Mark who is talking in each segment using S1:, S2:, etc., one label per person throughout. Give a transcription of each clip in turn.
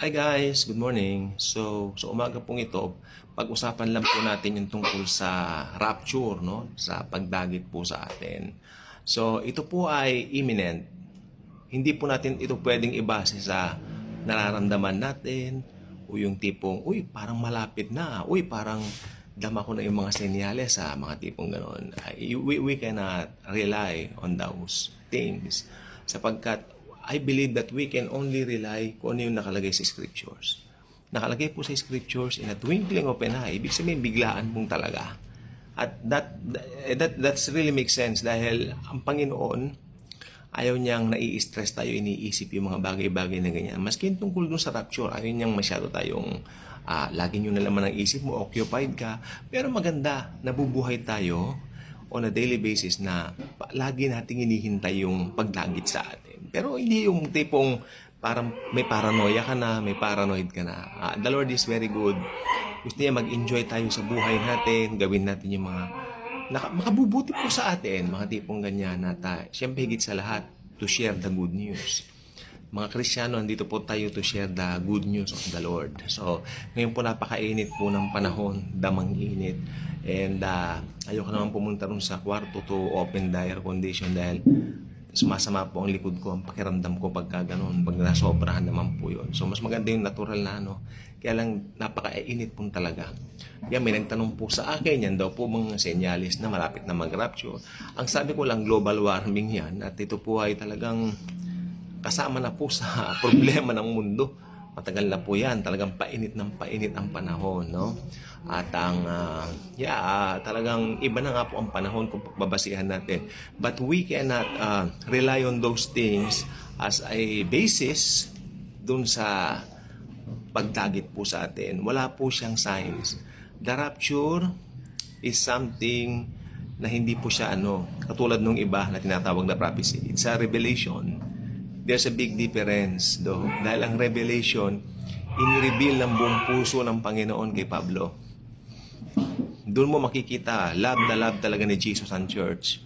S1: Hi guys, good morning. So, sa umaga pong ito, pag-usapan lang po natin yung tungkol sa rapture, no? Sa pagdagit po sa atin. So, ito po ay imminent. Hindi po natin ito pwedeng ibase sa nararamdaman natin o yung tipong, uy, parang malapit na. Uy, parang dama ko na yung mga senyales sa mga tipong ganon. We, we cannot rely on those things sapagkat I believe that we can only rely kung ano yung nakalagay sa scriptures. Nakalagay po sa scriptures in a twinkling of an eye, ibig sabihin biglaan pong talaga. At that, that that's really makes sense dahil ang Panginoon ayaw niyang nai-stress tayo iniisip yung mga bagay-bagay na ganyan. Maski tungkol dun sa rapture, ayaw niyang masyado tayong ah, lagi nyo na laman ang isip mo, occupied ka. Pero maganda, nabubuhay tayo on a daily basis na lagi nating hinihintay yung pagdagit sa atin. Pero hindi yung tipong parang may paranoia ka na, may paranoid ka na. Ah, the Lord is very good. Gusto niya mag-enjoy tayo sa buhay natin, gawin natin yung mga naka, makabubuti po sa atin, mga tipong ganyan na tayo. Siyempre higit sa lahat, to share the good news. Mga Kristiyano, andito po tayo to share the good news of the Lord. So, ngayon po napakainit po ng panahon, damang init. And uh, ayoko naman pumunta rin sa kwarto to open the air condition dahil sumasama po ang likod ko, ang pakiramdam ko pagka ganun, pag nasobrahan naman po yun. So, mas maganda yung natural na ano. Kaya lang, napakainit po talaga. Yan, may nagtanong po sa akin, yan daw po mga senyalis na malapit na mag-rapture. Ang sabi ko lang, global warming yan, at ito po ay talagang kasama na po sa problema ng mundo. Matagal na po yan. Talagang painit ng painit ang panahon, no? At ang, ah, yeah, ah, talagang iba na nga po ang panahon kung babasihan natin. But we cannot ah, rely on those things as a basis dun sa pagdagit po sa atin. Wala po siyang signs. The rapture is something na hindi po siya ano, katulad nung iba na tinatawag na prophecy. It's a revelation there's a big difference do dahil ang revelation in-reveal ng buong puso ng Panginoon kay Pablo. Doon mo makikita love na love talaga ni Jesus ang church.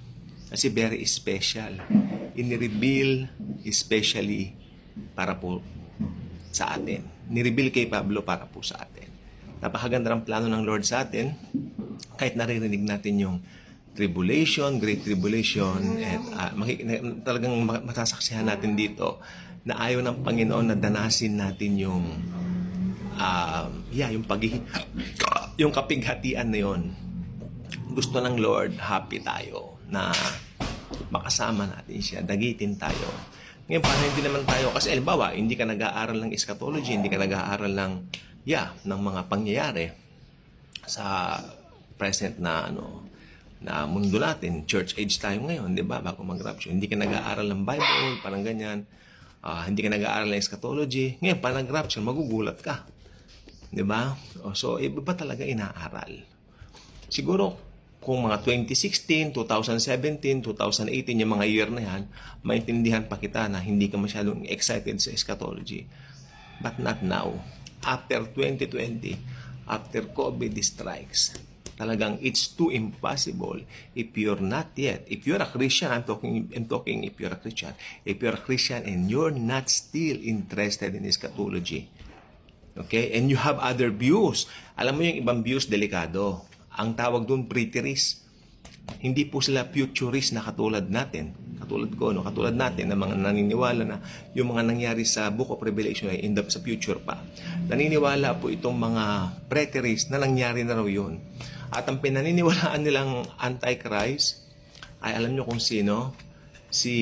S1: Kasi very special. In-reveal especially para po sa atin. Ni-reveal kay Pablo para po sa atin. Napakaganda ng plano ng Lord sa atin. Kahit naririnig natin yung tribulation, great tribulation, at uh, na- talagang ma- masasaksihan natin dito na ayaw ng Panginoon na danasin natin yung um, yeah, yung pag yung kapighatian na yon. Gusto ng Lord, happy tayo na makasama natin siya, dagitin tayo. Ngayon, paano hindi naman tayo, kasi alimbawa, hindi ka nag-aaral ng eschatology, hindi ka nag-aaral ng, yeah, ng mga pangyayari sa present na ano na mundo natin, church age tayo ngayon, di ba? Bago mag-rapture. Hindi ka nag-aaral ng Bible, parang ganyan. Ah, hindi ka nag-aaral ng eschatology. Ngayon, pa nag-rapture, magugulat ka. Di ba? O, So, iba ba talaga inaaral? Siguro, kung mga 2016, 2017, 2018, yung mga year na yan, maintindihan pa kita na hindi ka masyadong excited sa eschatology. But not now. After 2020, after COVID strikes, talagang it's too impossible if you're not yet if you're a Christian I'm talking I'm talking if you're a Christian if you're a Christian and you're not still interested in eschatology okay? And you have other views. Alam mo yung ibang views delikado. Ang tawag doon preterist hindi po sila futurist na katulad natin katulad ko no katulad natin na mga naniniwala na yung mga nangyari sa Book of Revelation ay in the, sa future pa naniniwala po itong mga preterist na nangyari na raw yun at ang pinaniniwalaan nilang Antichrist ay alam nyo kung sino? Si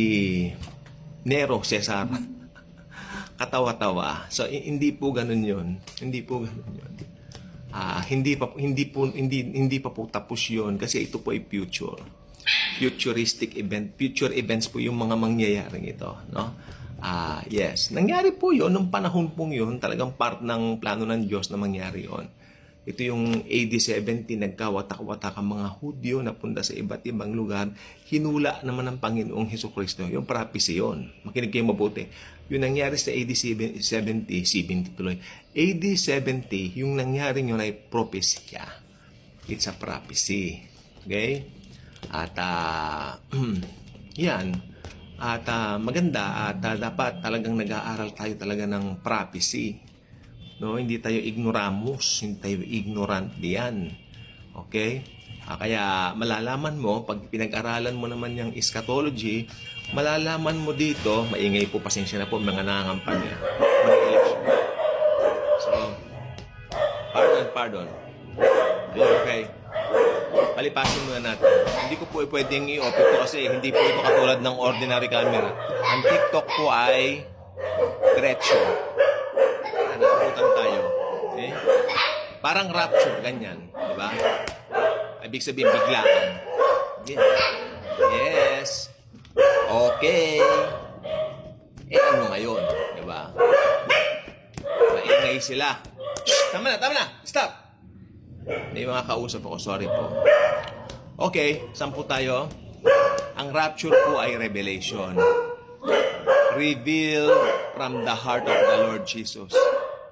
S1: Nero Cesar. Katawa-tawa. So hindi po ganun 'yon. Hindi po ganun 'yon. Ah, hindi pa hindi po hindi hindi pa po tapos 'yon kasi ito po ay future. Futuristic event, future events po yung mga mangyayaring ito, no? Ah, yes. Nangyari po 'yon nung panahon pong 'yon, talagang part ng plano ng Diyos na mangyari 'yon. Ito yung AD 70, nagkawatak-watak ang mga Hudyo na punta sa iba't ibang lugar. Hinula naman ng Panginoong Heso Kristo. Yung prophecy yun. Makinig kayo mabuti. Yung nangyari sa AD 70, 70 tuloy. AD 70, yung nangyari yun ay propesya. It's a prophecy. Okay? At, ah, yan. At ah, maganda at ah, dapat talagang nag-aaral tayo talaga ng prophecy No, hindi tayo ignoramus, hindi tayo ignorant diyan. Okay? Ah, kaya malalaman mo, pag pinag-aralan mo naman yung eschatology, malalaman mo dito, maingay po, pasensya na po, mga nangangampanya. May election. So, pardon, pardon. Okay. Palipasin muna natin. Hindi ko po pwedeng i-off ito kasi hindi po ito katulad ng ordinary camera. Ang TikTok po ay diretso. Ah, Nakabutan tayo. Okay? Parang rapture, ganyan. Di ba? Ibig sabihin, biglaan. Yeah. Yes. Okay. Eh, ano ngayon? Di ba? Sila. Tama na, tama na. Stop. May mga kausap ako. Sorry po. Okay, saan po tayo? Ang rapture po ay revelation. Revealed from the heart of the Lord Jesus.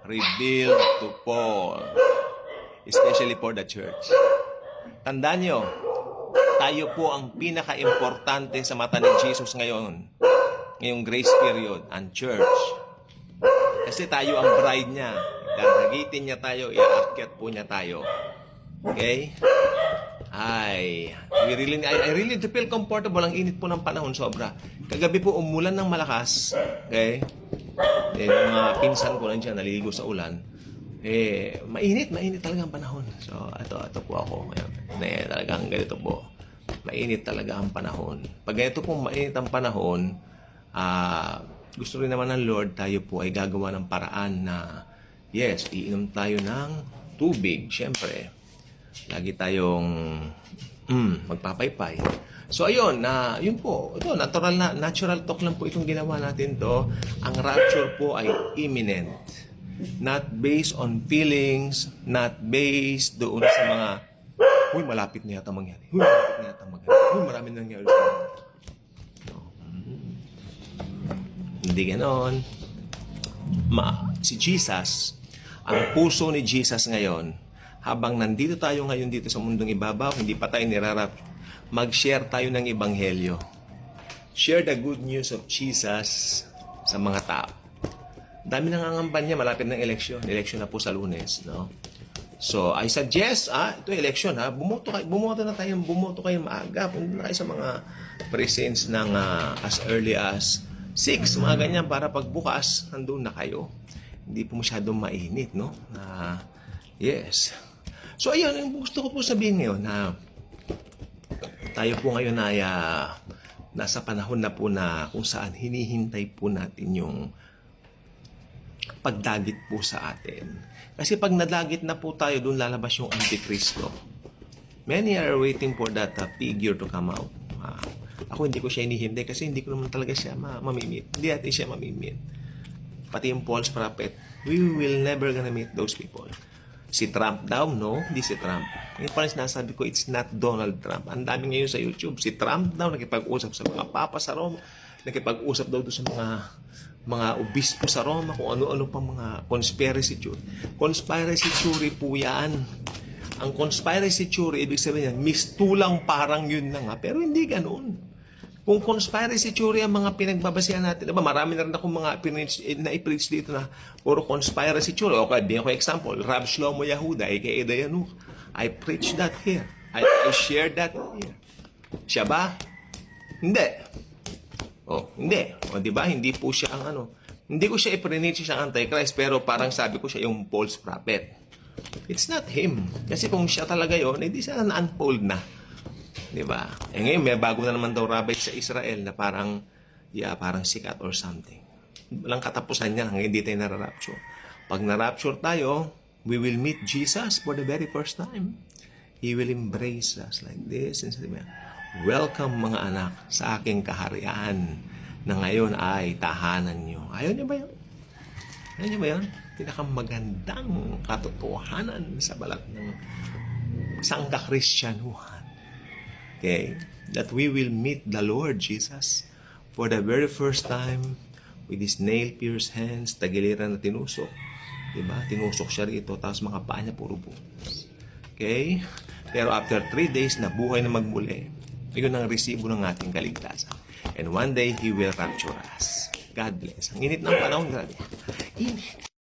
S1: Revealed to Paul. Especially for the church. Tandaan nyo, tayo po ang pinaka-importante sa mata ni Jesus ngayon. Ngayong grace period, ang church. Kasi tayo ang bride niya. Dadagitin niya tayo, iaakyat po niya tayo. Okay? Ay, we really, I, I really feel comfortable. Ang init po ng panahon, sobra. Kagabi po, umulan ng malakas. Okay? Eh, yung mga pinsan ko nandiyan, naliligo sa ulan. Eh, mainit, mainit talaga ang panahon. So, ito, ito po ako. Ngayon, eh, talagang ganito po. Mainit talaga ang panahon. Pag ganito po mainit ang panahon, ah, gusto rin naman ng Lord, tayo po ay gagawa ng paraan na, yes, iinom tayo ng tubig, syempre. Lagi tayong mm, magpapaypay. So ayun, na yun po. Ito natural na natural talk lang po itong ginawa natin to. Ang rapture po ay imminent. Not based on feelings, not based doon sa mga Uy, malapit na yata mangyari. Uy, malapit na yata mangyari. Uy, marami na nangyari sa mga. No. Mm. Hindi ganon. Ma, si Jesus, ang puso ni Jesus ngayon, habang nandito tayo ngayon dito sa mundong ibabaw, hindi pa tayo nirarap, mag-share tayo ng ebanghelyo. Share the good news of Jesus sa mga tao. Dami nangangamba niya, malapit ng eleksyon. Eleksyon na po sa lunes, no? So, I suggest, ah, ito election ha, bumoto, kayo, bumoto na tayo, bumoto kayo maaga, punta na kayo sa mga presents ng ah, as early as 6, mga ganyan, para pagbukas, nandun na kayo. Hindi po masyadong mainit, no? Na, yes. So, ayun, yung gusto ko po sabihin ngayon na tayo po ngayon ay ah, nasa panahon na po na kung saan hinihintay po natin yung pagdagit po sa atin. Kasi pag nadagit na po tayo, doon lalabas yung Antikristo. Many are waiting for that uh, figure to come out. Ah, ako hindi ko siya inihintay kasi hindi ko naman talaga siya ma- mamimit. Hindi natin siya mamimit. Pati yung false prophet, we will never gonna meet those people. Si Trump daw, no? Hindi si Trump. Ngayon pala sinasabi ko, it's not Donald Trump. Ang dami ngayon sa YouTube. Si Trump daw nakipag-usap sa mga papa sa Roma. Nakipag-usap daw doon sa mga mga obispo sa Roma, kung ano-ano pa mga conspiracy theory. Conspiracy theory po yan. Ang conspiracy theory, ibig sabihin yan, mistulang parang yun na nga, pero hindi ganun. Kung conspiracy theory ang mga pinagbabasihan natin, diba, marami na rin akong mga eh, na-preach dito na puro conspiracy theory. Okay, bigyan ko example, Rab Shlomo Yehuda, aka Dayanuk. I preach that here. I, I share that here. Siya ba? Hindi. Oh, hindi. O, di ba? Hindi po siya ang ano. Hindi ko siya iprinit siya Antichrist, pero parang sabi ko siya yung false prophet. It's not him. Kasi kung siya talaga yon, hindi siya na-unfold na. Di ba? Eh ngayon, may bago na naman daw rabbi sa Israel na parang, yeah, parang sikat or something. Walang katapusan niya hanggang hindi tayo nararapture. Pag narapture tayo, we will meet Jesus for the very first time. He will embrace us like this. And sabi Welcome mga anak sa aking kaharian na ngayon ay tahanan niyo. Ayaw niyo ba yun? Ayaw niyo ba yun? Pinakamagandang katotohanan sa balat ng sangka-Kristyanuhan. Okay? That we will meet the Lord Jesus for the very first time with His nail-pierced hands, tagiliran na tinusok. Diba? Tinusok siya rito, tapos mga paa niya puro butas. Okay? Pero after three days, nabuhay na magmuli. Yun ang resibo ng ating kaligtasan. And one day, He will rapture us. God bless. Ang init ng panahon, grabe. Init.